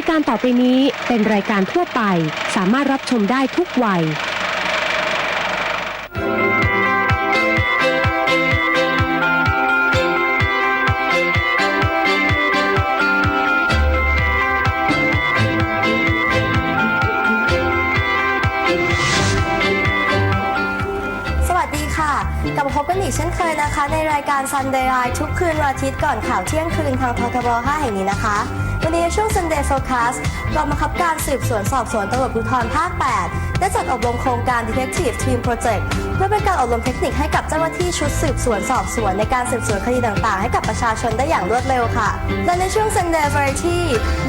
ายการต่อไปนี้เป็นรายการทั่วไป สามารถรับชมได้ทุกวัย สวัสดีค่ะ กลับมาพบกันอีกเช่นเคยนะคะ ในรายการ Sunday Eye ทุกคืนวันอาทิตย์ก่อนข่าวเที่ยงคืนทางททบ 5 แห่งนี้นะคะ วันนี้ในช่วง Sunday Focus กองบังคับการสืบสวนสอบสวนตำรวจภูธรภาค 8 ได้จัดอบรมโครงการ Detective Team Project เพื่อเป็นการอบรมเทคนิคให้กับเจ้าหน้าที่ชุดสืบสวนสอบสวนในการสืบสวนคดีต่างๆ ให้กับประชาชนได้อย่างรวดเร็วค่ะ และในช่วง Sunday Variety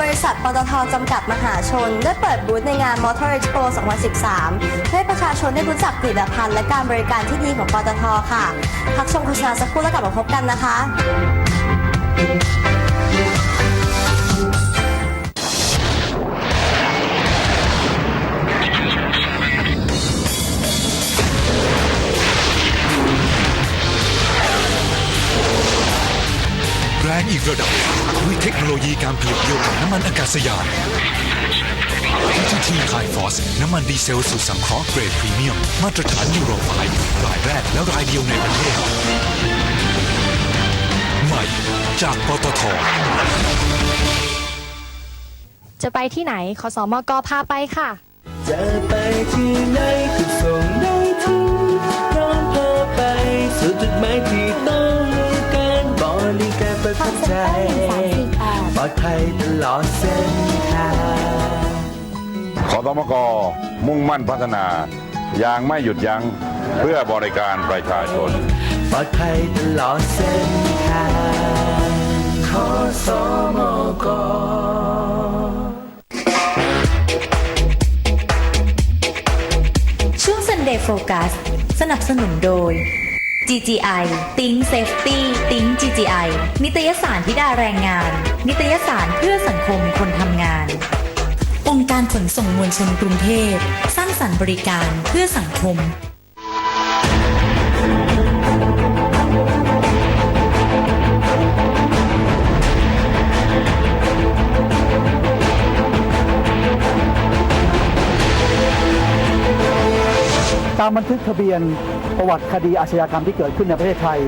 บริษัทปตทจำกัดมหาชน ได้เปิดบูธในงาน Motor Expo 2013 ให้ประชาชนได้รู้จักผลิตภัณฑ์และการบริการที่ดีของปตทค่ะ พักชมโฆษณาสักครู่แล้วกลับมาพบกันนะคะ รงอีกระดับ ด้วยเทคโนโลยีการผลิตเดียวกับน้ำมันอากาศยาน TTT High Force น้ำมันดีเซลสูตรสังเคราะห์เกรดพรีเมียม มาตรฐานยูโร5รายแรกและรายเดียวในประเทศ ใหม่จากปตทจะไปที่ไหนขอสอมกพาไปค่ะ จะไปที่ไหนก็ส่งได้ถึงพร้อมพาไปสู่จุดหมายที่ต้อง ใจปลอดภัยตลอดเส้นทางขอสมกมุ่งมั่นพัฒนา อย่างไม่หยุดยั้งเพื่อบริการประชาชนปลอดภัยตลอดเส้นทางขอสมกช่วง Sunday Focus สนับสนุนโดย GGI Think Safety Think GGI นิตยสารธิดาแรงงาน นิตยสารเพื่อสังคมคนทำงาน องค์การขนส่งมวลชนกรุงเทพสร้างสรรค์บริการเพื่อสังคมตามบันทึกทะเบียน ประวัติคดีอาชญากรรมที่เกิดขึ้นในประเทศไทย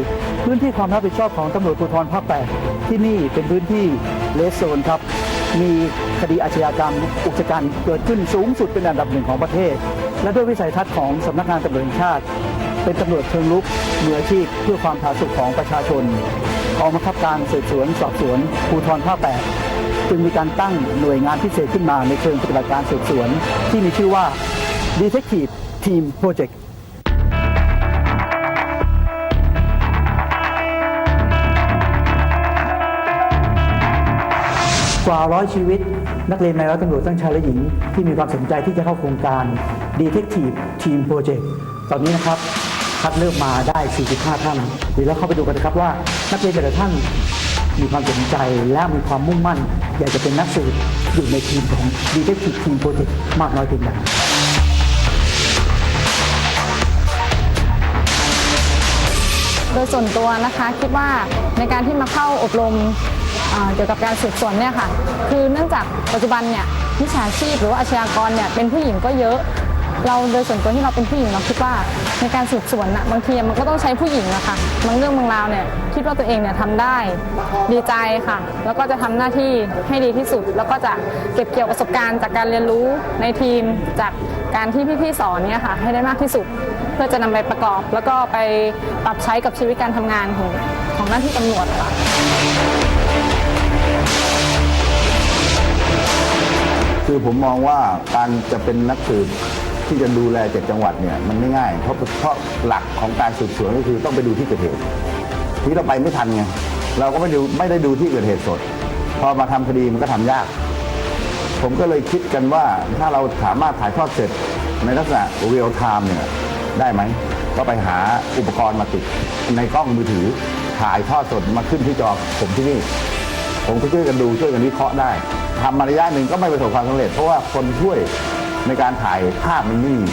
พื้นที่ความรับผิดชอบของตำรวจภูธรภาค8ที่นี่เป็นพื้นที่เลสโซนครับ มีคดีอาชญากรรมอุกชะกันเกิดขึ้นสูงสุดเป็นอันดับหนึ่งของประเทศ และด้วยวิสัยทัศน์ของสำนักงานตำรวจแห่งชาติ เป็นตำรวจเชิงลุกมืออาชีพเพื่อความผาสุกของประชาชนกองบังคับการสืบสวน สอบสวนภูธรภาค8จึงมีการตั้งหน่วยงานพิเศษขึ้นมาในเชิงปฏิบัติการสืบสวน ที่มีชื่อว่า Detective Team Project กว่าร้อยชีวิต นักเรียนในร้อยตำรวจทั้งชายและหญิง ที่มีความสนใจที่จะเข้าโครงการ Detective Team Project ตอนนี้นะครับคัดเลือกมาได้ 45 ท่านเดี๋ยวเราเข้าไปดูกันนะครับว่า นักเรียนแต่ละท่านมีความสนใจและมีความมุ่งมั่น อยากจะเป็นนักสืบอยู่ในทีมของ Detective Team Project มากน้อยเพียงใดโดยส่วนตัวนะคะคิดว่าในการที่มาเข้าอบรม เกี่ยวกับการสืบสวนเนี่ยค่ะ คือเนื่องจากปัจจุบันเนี่ยมิจฉาชีพหรือว่าอาชญากรเนี่ยเป็นผู้หญิงก็เยอะเราโดยส่วนตัวที่เราเป็นผู้หญิงเราคิดว่าในการสืบสวนน่ะบางทีมันก็ต้องใช้ผู้หญิงอะค่ะบางเรื่องบางราวเนี่ยคิดว่าตัวเองเนี่ยทำได้ดีใจค่ะ แล้วก็จะทำหน้าที่ให้ดีที่สุด แล้วก็จะเก็บเกี่ยวประสบการณ์จากการเรียนรู้ในทีมจากการที่พี่ๆสอนเนี่ยค่ะให้ได้มากที่สุด เพื่อจะนำไปประกอบ แล้วก็ไปปรับใช้กับชีวิตการทำงานของของหน้าที่ตำรวจค่ะ คือผมมองว่าการจะเป็นนักสืบที่จะดูแลเจ็ดจังหวัดเนี่ยมันไม่ง่าย เพราะเพราะหลักของการสืบสวนก็คือต้องไปดูที่เกิดเหตุทีนี้เราไปไม่ทันไงเราก็ไม่ดูไม่ได้ดูที่เกิดเหตุสด พอมาทำคดีมันก็ทำยาก ผมก็เลยคิดกันว่าถ้าเราสามารถถ่ายทอดเสร็จในลักษณะเรียลไทม์เนี่ยได้ไหม ก็ไปหาอุปกรณ์มาติดในกล้องมือถือถ่ายทอดสดมาขึ้นที่จอผมที่นี่ ผมก็ช่วยกันดูช่วยกันวิเคราะห์ได้ทำมาระยะหนึ่งก็ไม่ประสบความสำเร็จ เพราะว่าคนช่วยในการถ่ายภาพมันไม่มี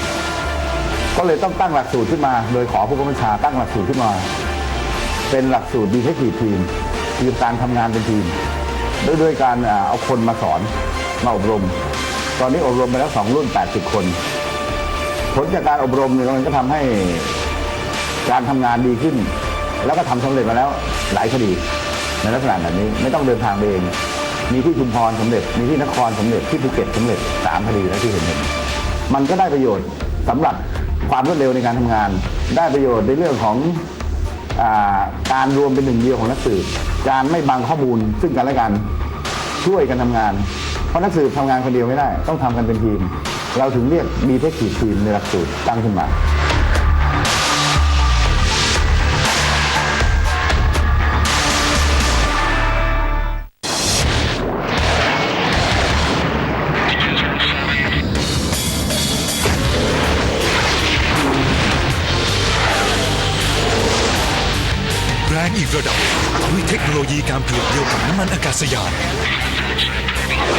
ก็เลยต้องตั้งหลักสูตรขึ้นมา โดยขอผู้กำกับบัญชาตั้งหลักสูตรขึ้นมา เป็นหลักสูตรดีเทคทีฟทีมคือการทำงานเป็นทีมด้วยด้วยการเอาคนมาสอนมาอบรม ตอนนี้อบรมไปแล้วสองรุ่น 80 คน ผลจากการอบรมเนี่ยมันก็ทำให้การทำงานดีขึ้น แล้วก็ทำสำเร็จมาแล้วหลายคดี ในลักษณะแบบนี้ไม่ต้องเดินทางไปเอง มีที่ชุมพรสำเร็จ มีที่นครสำเร็จ ที่ภูเก็ตสำเร็จสามคดีแล้วที่เห็นเห็น มันก็ได้ประโยชน์สำหรับความรวดเร็วในการทำงาน ได้ประโยชน์ในเรื่องของอการรวมเป็นหนึ่งเดียวของนักสืบ การไม่บังข้อมูลซึ่งกันและกันช่วยกันทำงาน เพราะนักสืบทำงานคนเดียวไม่ได้ ต้องทำกันเป็นทีม เราถึงเรียกมีเทคนิคทีมในหลักสูตรตั้งขึ้นมา ด้วยเทคโนโลยีการผลิตเดียวกับน้ำมันอากาศยาน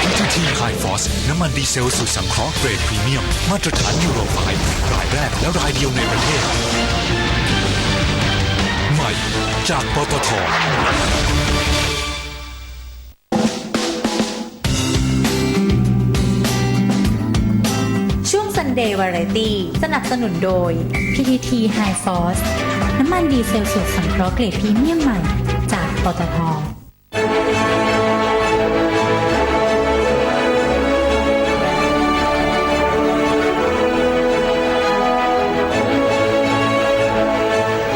PTT High Force น้ำมันดีเซลสูตรสังเคราะห์เกรดพรีเมียม มาตรฐานยูโร5รายแรกและรายเดียวในประเทศ ใหม่จากปตทช่วง Sunday Variety สนับสนุนโดย PTT High Force น้ำมันดีเซลสูตรสังเคราะห์เกรดพรีเมียมใหม่ ปตท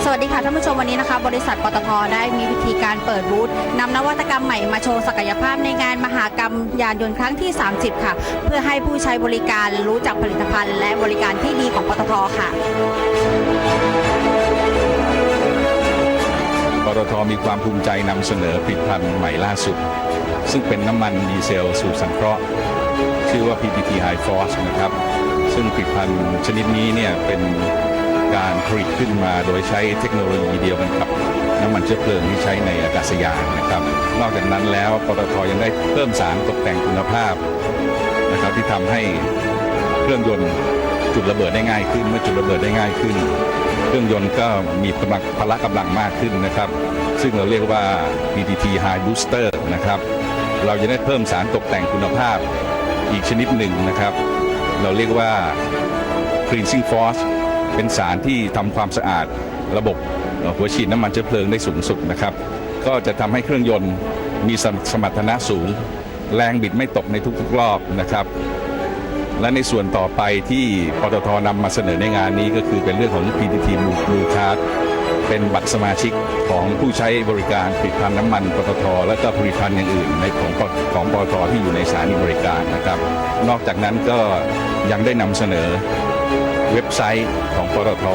สวัสดีค่ะท่านผู้ชมวันนี้นะคะ บริษัทปตทได้มีวิธีการเปิดบูธนำนวัตกรรมใหม่มาโชว์ศักยภาพในงานมหากรรมยานยนต์ครั้งที่ 30 ค่ะ เพื่อให้ผู้ใช้บริการรู้จักผลิตภัณฑ์ และบริการที่ดีของปตทค่ะ ปตทมีความภูมิใจนำเสนอผลิตภัณฑ์ใหม่ล่าสุด ซึ่งเป็นน้ำมันดีเซลสูตรสังเคราะห์ ชื่อว่า PTT High Force นะครับ ซึ่งผลิตภัณฑ์ชนิดนี้เนี่ยเป็นการผลิตขึ้นมาโดยใช้เทคโนโลยีเดียวกันกับน้ำมันเชื้อเพลิงที่ใช้ในอากาศยานนะครับ นอกจากนั้นแล้วปตทยังได้เพิ่มสารตกแต่งคุณภาพนะครับที่ทำให้เครื่องยนต์จุดระเบิดได้ง่ายขึ้น เมื่อจุดระเบิดได้ง่ายขึ้น เครื่องยนต์ก็มีกำลังพละกำลังมากขึ้นนะครับ ซึ่งเราเรียกว่า PTT High Booster นะครับ เราจะได้เพิ่มสารตกแต่งคุณภาพอีกชนิดหนึ่งนะครับ เราเรียกว่า Cleansing Force เป็นสารที่ทำความสะอาดระบบหัวฉีดน้ำมันเชื้อเพลิงได้สูงสุดนะครับ ก็จะทำให้เครื่องยนต์มีสมรรถนะสูง แรงบิดไม่ตกในทุกๆรอบนะครับและในส่วนต่อไปที่ปตทนำมาเสนอในงานนี้ก็คือเป็นเรื่องของ PTT Blue Card เป็นบัตรสมาชิกของผู้ใช้บริการผลิตภัณฑ์น้ำมันปตทและก็ผลิตภัณฑ์อย่างอื่นในของของปตทที่อยู่ในสถานีบริการนะครับ นอกจากนั้นก็ยังได้นำเสนอเว็บไซต์ของปตท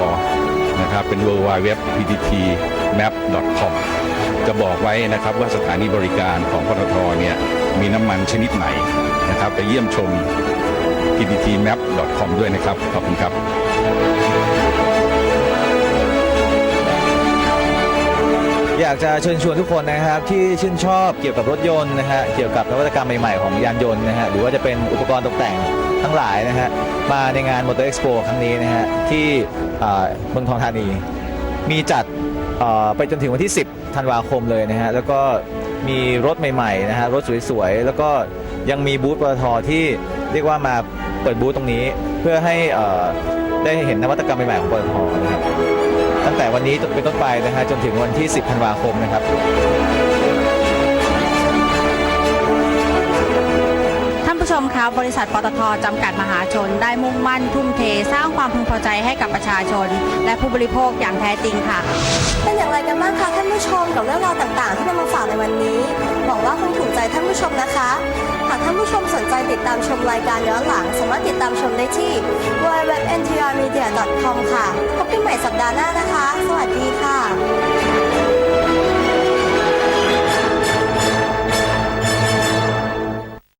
นะครับเป็น w w w p t t m a p c o m จะบอกไว้นะครับว่าสถานีบริการของปตทเนี่ยมีน้ำมันชนิดไหนนะครับไปเยี่ยมชม pttmap.com ด้วยนะครับ ขอบคุณครับากจะเชิญชวนทุกคนนะครับที่ชื่นชอบเกี่ยวกับรถยนต์นะฮะเกี่ยวกับนวัตกรรมใหม่ๆของยานยนต์นะฮะหรือว่าจะเป็นอุปกรณ์ตกแต่งทั้งหลายนะฮะมาในงานมอเตอร์เอ็กซ์โปครั้งนี้นะฮะที่เมืองทองธานี มีจัดไปจนถึงวันที่ 10 ธันวาคมเลยนะฮะแล้วก็มีรถใหม่ๆนะฮะรถสวยๆ แล้วก็ยังมีบูธปตทที่เรียกว่ามาเปิดบูธตรงนี้ เพื่อให้ได้เห็นนวัตกรรมใหม่ๆของปตทนะครับ ตั้งแต่วันนี้เป็นต้นไปนะฮะจนถึงวันที่ 10ธันวาคมนะครับ ท่านผู้ชมคะบริษัทปตทจำกัดมหาชน ได้มุ่งมั่นทุ่มเทสร้างความพึงพอใจให้กับประชาชน และผู้บริโภคอย่างแท้จริงค่ะ เป็นอย่างไรกันบ้างคะท่านผู้ชมกับเรื่องราวต่างๆ ที่นำมาฝากในวันนี้หวังว่าคงถูกใจท่านผู้ชมนะคะ หากท่านผู้ชมสนใจติดตามชมรายการย้อนหลัง สามารถติดตามชมได้ที่ www.ntrmedia.com ค่ะ พบกันใหม่สัปดาห์หน้านะคะ สวัสดีค่ะ